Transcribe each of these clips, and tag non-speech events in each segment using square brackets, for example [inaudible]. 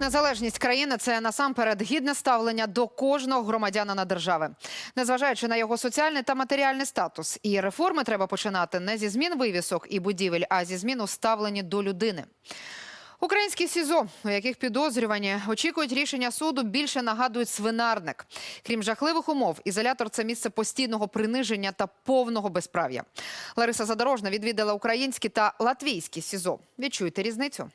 Незалежність країни це насамперед гідне ставлення до кожного громадянина держави, незважаючи на його соціальний та матеріальний статус. І реформи треба починати не зі змін вивісок і будівель, а зі змін у ставленні до людини. Українські СІЗО, у яких підозрювані очікують рішення суду, більше нагадують свинарник. Крім жахливих умов, ізолятор це місце постійного приниження та повного безправ'я. Лариса Задорожна відвідала українські та латвійські СІЗО. Відчуйте різницю.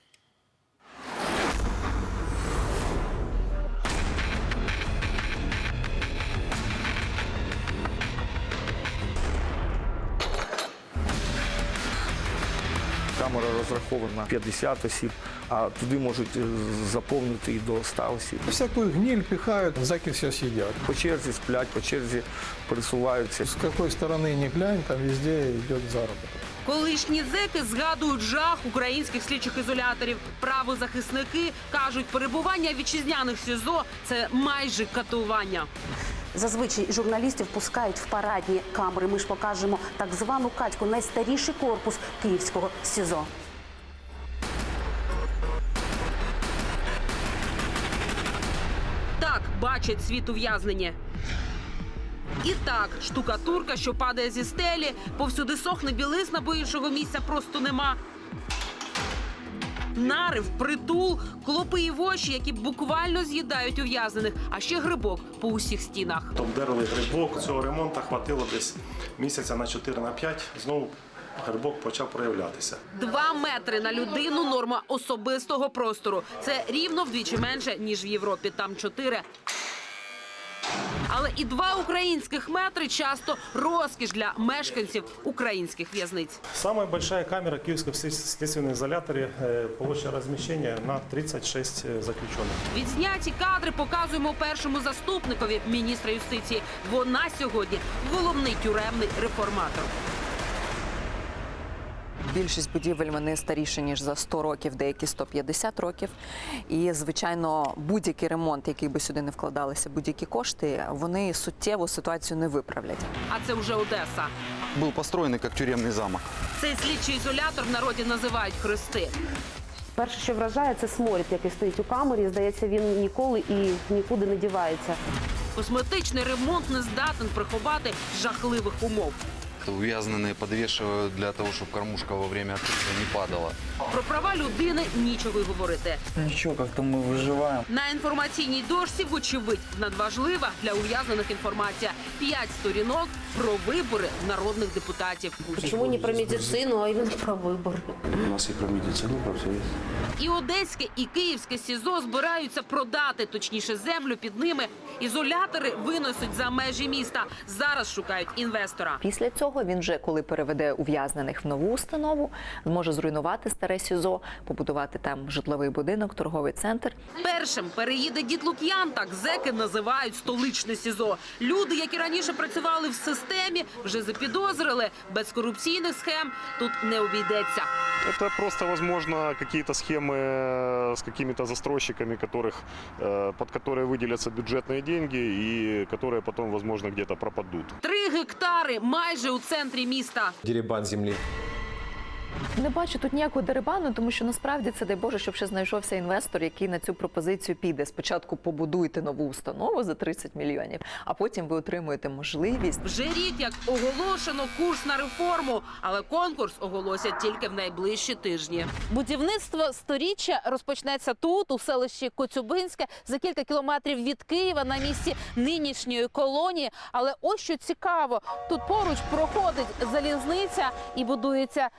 Камера розрахована на 50 осіб, а туди можуть е, заповнити і до 100 осіб. Всякую гниль пихают, заки все съедят. По черзі сплять, по черзі пересуваються. С какой стороны ни глянь, там везде идет заработок. Колишні зеки згадують жах українських слідчих ізоляторів. Правозахисники кажуть, перебування вітчизняних СІЗО це майже катування. Зазвичай журналістів пускають в парадні камери. Ми ж покажемо так звану катьку, найстаріший корпус київського СІЗО. Так бачать світ ув'язнення. І так, штукатурка, що падає зі стелі, повсюди сохне білизна, бо іншого місця просто нема. Нарив, притул, клопи і воші, які буквально з'їдають ув'язнених, а ще грибок по усіх стінах. Обдерли грибок. Цього ремонту хватило десь місяця на 4 на 5. Знову грибок почав проявлятися. Два метри на людину норма особистого простору. Це рівно вдвічі менше ніж в Європі. Там чотири. Але і два українських метри часто розкіш для мешканців українських в'язниць. Самая большая камера Киевского следственном изоляторе э, площадь размещения на 36 э, заключенных. Відзняті кадри показуємо першому заступникові міністра юстиції. Вона сьогодні головний тюремний реформатор. Більшість будівель вони старіші ніж за 100 років, деякі 150 років. І звичайно, будь-який ремонт, який би сюди не вкладалися, будь-які кошти, вони суттєво ситуацію не виправлять. А це вже Одеса. был построен как тюремный замок. Цей слідчий ізолятор в народі називають хрести. Перше, що вражає, це сморід, який стоїть у камері. Здається, він ніколи і нікуди не дівається. Косметичний ремонт не здатен приховати жахливих умов Увязанные подвешивают для того, чтобы кормушка во время открытия не падала. Про права людини нічого й говорити. Ничего, как-то мы выживаем. На інформаційній дошці, вочевидь, надважлива для ув'язнених інформація. П'ять сторінок про вибори народних депутатів. Чому не про медицину, а іменно про вибори? У нас и про медицину, про все есть. І Одеське, і Київське СІЗО збираються продати, точніше, землю під ними. Ізолятори виносять за межі міста. Зараз шукають інвестора. Після цього він вже, коли переведе ув'язнених в нову установу, зможе зруйнувати старе СІЗО, побудувати там житловий будинок, торговий центр. Першим переїде дід Лук'ян, так зеки називають столичне СІЗО. Люди, які раніше працювали в системі, вже запідозрили. Без корупційних схем тут не обійдеться. Это просто, возможно, какие-то схемы э, с какими-то застройщиками, которых, э, под которые выделятся бюджетные деньги и которые потом, возможно, где-то пропадут. Три гектари майже у центрі міста. Деребан земли. Не бачу тут ніякого дерибану, тому що насправді це дай Боже, щоб ще знайшовся інвестор, який на цю пропозицію піде. Спочатку побудуйте нову установу за 30 мільйонів, а потім ви отримуєте можливість Вже рік як оголошено курс на реформу, але конкурс оголосять тільки в найближчі тижні. Будівництво сторіччя розпочнеться тут, у селищі Коцюбинське, за кілька кілометрів від Києва на місці нинішньої колонії. Але ось що цікаво, тут поруч проходить залізниця і будується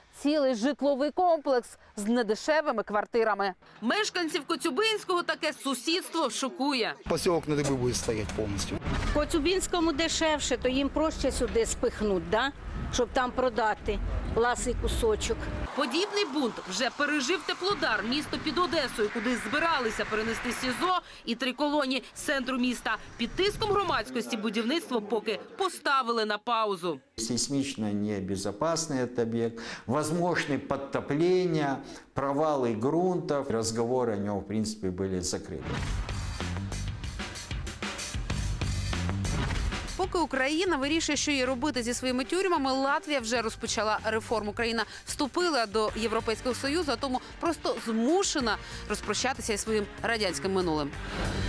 цілий житловий комплекс з недешевими квартирами. Мешканців Коцюбинського таке сусідство шокує. Посілок на диби буде стояти повністю. Коцюбінському дешевше, то їм проще сюди спихнуть, да? щоб там продати ласий кусочок. Подібний бунт вже пережив теплодар місто під Одесою, куди збиралися перенести СІЗО і три колонії з центру міста. Під тиском громадськості будівництво поки поставили на паузу. Сейсмично небезопасный этот объект, возможны подтопления, провалы грунтов. Разговоры о нем, в принципе, были закрыты. Поки Україна вирішує, що їй робити зі своїми тюрмами, Латвія вже розпочала реформу. Країна вступила до Європейського союзу, а тому просто змушена розпрощатися із своїм радянським минулим.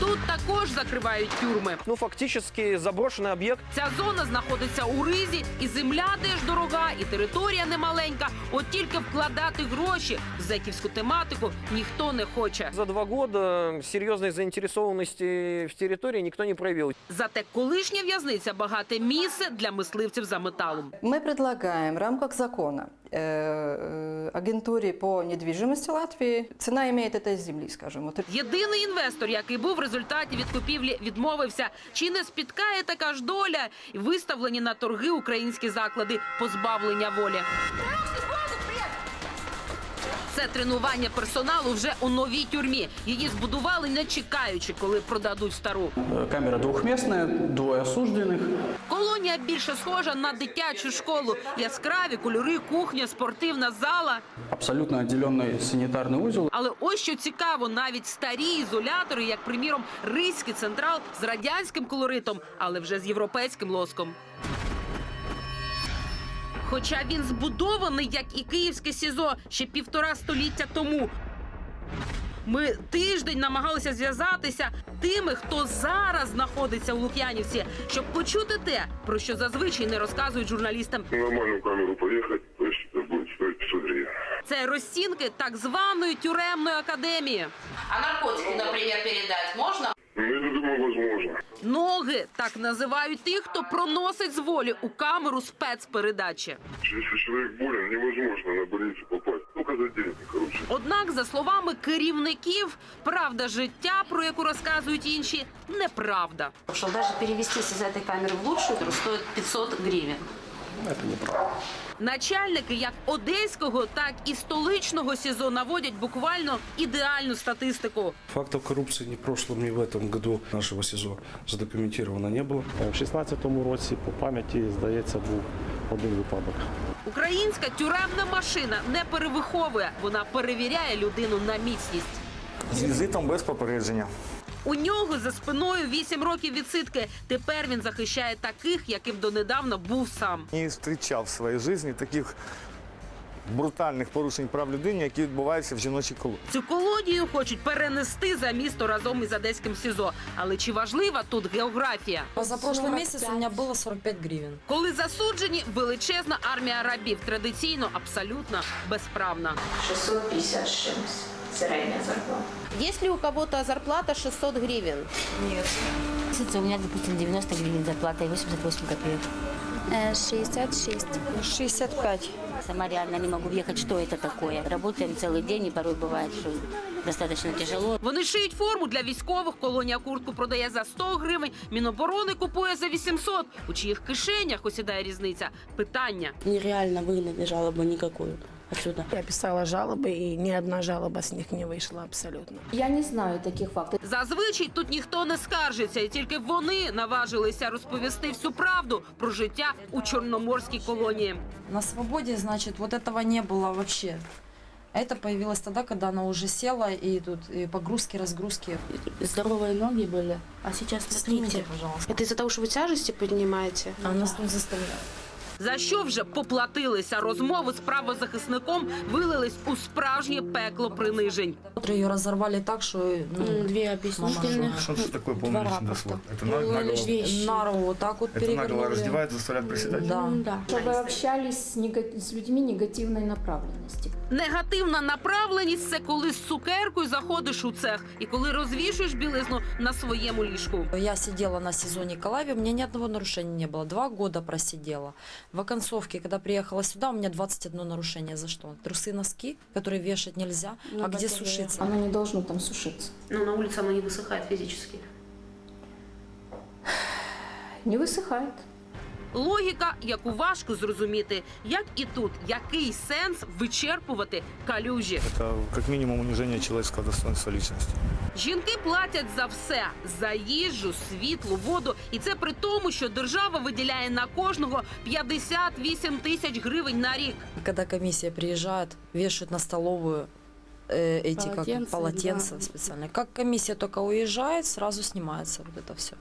Тут також закривають тюрми. Ну, фактически заброшенный объект. Ця зона знаходиться у ризі, і земля теж дорога, і територія немаленька. От тільки вкладати гроші в зеківську тематику ніхто не хоче. За два года серьезной заинтересованности в территории никто не проявил. Зате колишня в'язниця багате місце для мисливців за металом. Мы предлагаем в рамках закона э, э, агентуре по недвижимости Латвии, цена имеет этой земли, скажем. Вот. Єдиний інвестор, який був в результаті від купівлі, відмовився. Чи не спіткає така ж доля і виставлені на торги українські заклади позбавлення волі? Це тренування персоналу вже у новій тюрмі. Її збудували не чекаючи, коли продадуть стару. Камера двухместная, двое осужденных. Колонія більше схожа на дитячу школу. Яскраві кольори, кухня, спортивна зала. Абсолютно отделенный санитарный узел. Але ось що цікаво, навіть старі ізолятори, як приміром Ризький централ з радянським колоритом, але вже з європейським лоском. Хоча він збудований, як і київське СІЗО, ще півтора століття тому. Ми тиждень намагалися зв'язатися тими, хто зараз знаходиться у Лук'янівці, щоб почути те, про що зазвичай не розказують журналістам. нормальную камеру поехать, то есть это будет стоить 500 гривен. Це розцінки так званої тюремної академії. А наркотики, наприклад, передати можна? Ну, я думаю, возможно. Ноги так називають тих, хто проносить з волі у камеру спецпередачі. Если человек болен, невозможно на больницу попасть. Только за деньги, короче. Однак, за словами керівників, правда життя, про яку розказують інші, неправда. Что даже перевестись из этой камеры в лучшую стоит 500 гривен. Це неправда. Начальники як одеського, так і столичного СІЗО наводять буквально ідеальну статистику. Фактов коррупции ни в прошлом, ни в этом году нашего СИЗО задокументировано не было. Е, В 16-му році по пам'яті, здається, був один випадок. Українська тюремна машина не перевиховує, вона перевіряє людину на міцність. З візитом без попередження. У нього за спиною 8 років відсидки. Тепер він захищає таких, яким донедавна був сам. І зустрічав в своїй житті таких брутальних порушень прав людини, які відбуваються в жіночій колонії. Цю колонію хочуть перенести за місто разом із одеським СІЗО. Але чи важлива тут географія? За прошлый месяц у меня было 45 гривен. Коли засуджені, величезна армія рабів традиційно абсолютно безправна. 650 с чем-то. Средняя зарплата. Есть ли у кого-то зарплата 600 гривен? У меня, допустим, 90 гривен зарплата и 88 копеек. 66. 65. Сама реально не могу въехать, что это такое. Работаем целый день, и порой бывает, что достаточно тяжело. Вони шиють форму для військових. Колонія куртку продає за 100 гривень. Міноборони купує за 800. У чиїх кишенях осідає різниця? Питання. Нереально выгнать жалобу никакую отсюда. Я писала жалобы, и ни одна жалоба с них не вышла абсолютно. Я не знаю таких фактов. Зазвичай тут ніхто не скаржиться, і тільки вони наважилися розповісти всю правду про життя у чорноморській колонії. На свободе, значит, вот этого не было вообще. Это появилось тогда, когда она уже села, и тут и погрузки, разгрузки. Здоровые ноги были, а сейчас Снимите, пожалуйста. Это из-за того, что вы тяжести поднимаете? А нас не заставляют. За що вже поплатилися розмови з правозахисником вилились у справжнє пекло принижень. Утро ее разорвали так, что ну, Две объяснительных. Що це таке Два рапорта. Вещи. на руку вот так вот перевернули. заставляють присідати. Да. Да. Чтобы общались с, с людьми негативной направленности. Негативна направленість це коли з цукеркою заходиш у цех і коли розвішуєш білизну на своєму ліжку. Я сидела на СИЗО Николаеве, у меня ни одного нарушения не было. Два года просидела. В оконцовке, когда приехала сюда, у меня 21 нарушение. За что? Трусы, носки, которые вешать нельзя. а где Сушиться? Оно не должно там сушиться. Ну на вулиці воно не висихає фізично. Не высыхает. Логіка, яку важко зрозуміти, як і тут, який сенс вичерпувати калюжі. Це як мінімум униження человеческого достоинства личности. Жінки платять за все: за їжу, світло, воду. І це при тому, що держава виділяє на кожного 58 тисяч гривень на рік. Когда комиссия приезжает, вешают на столовую э, эти Полотенца, как полотенца да. специальные. Как комиссия только уезжает, сразу снимается вот это все.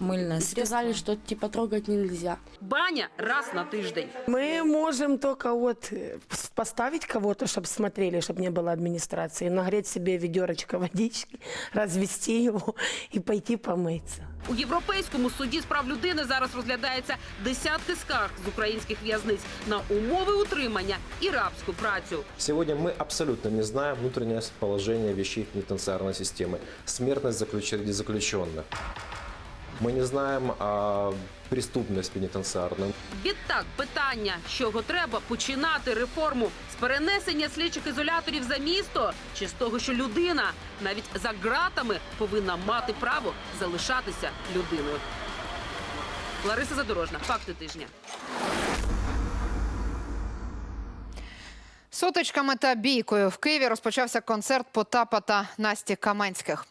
мыльное Сказали, что типа трогать нельзя. Баня раз на тиждень. Мы можем только вот э, поставить кого-то, чтобы смотрели, чтобы не было администрации, нагреть себе ведерочко водички, [laughs] развести его и пойти помыться. У Європейському суді з прав людини зараз розглядається десятки скарг з українських в'язниць на умови утримання і рабську працю. Сегодня мы абсолютно не знаем внутреннее положение вещей пенитенциарной системы, смертность заключ- заключенных. Мы не знаємо а, преступність пенитенциарную. Відтак питання, з чого треба починати реформу з перенесення слідчих ізоляторів за місто, чи з того, що людина навіть за ґратами повинна мати право залишатися людиною. Лариса Задорожна, факти тижня. Сутичками та бійкою в Києві розпочався концерт Потапа та Насті Каменських.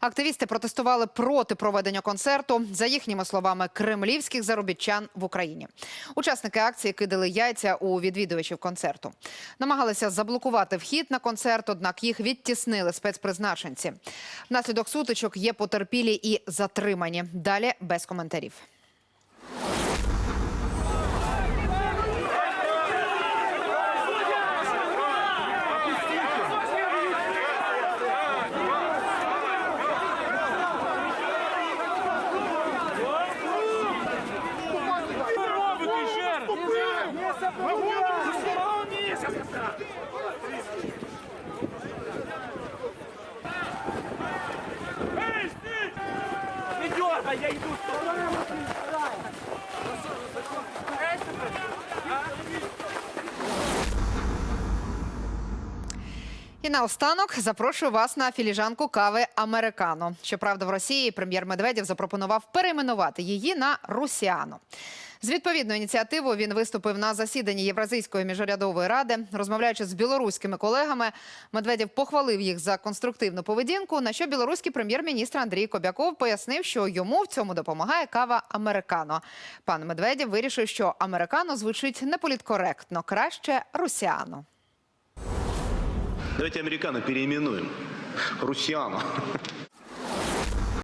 Активісти протестували проти проведення концерту, за їхніми словами, кремлівських заробітчан в Україні. Учасники акції кидали яйця у відвідувачів концерту. Намагалися заблокувати вхід на концерт, однак їх відтіснили спецпризначенці. Внаслідок сутичок є потерпілі і затримані. Далі без коментарів. І наостанок запрошую вас на філіжанку кави Американо. Щоправда, в Росії прем'єр Медведєв запропонував перейменувати її на Русіано. З відповідною ініціативою він виступив на засіданні Євразійської міжурядової ради. Розмовляючи з білоруськими колегами, Медведєв похвалив їх за конструктивну поведінку. На що білоруський прем'єр-міністр Андрій Кобяков пояснив, що йому в цьому допомагає кава Американо. Пан Медведєв вирішив, що Американо звучить неполіткоректно, краще Русіано. Давайте американо переименуем. Русиано.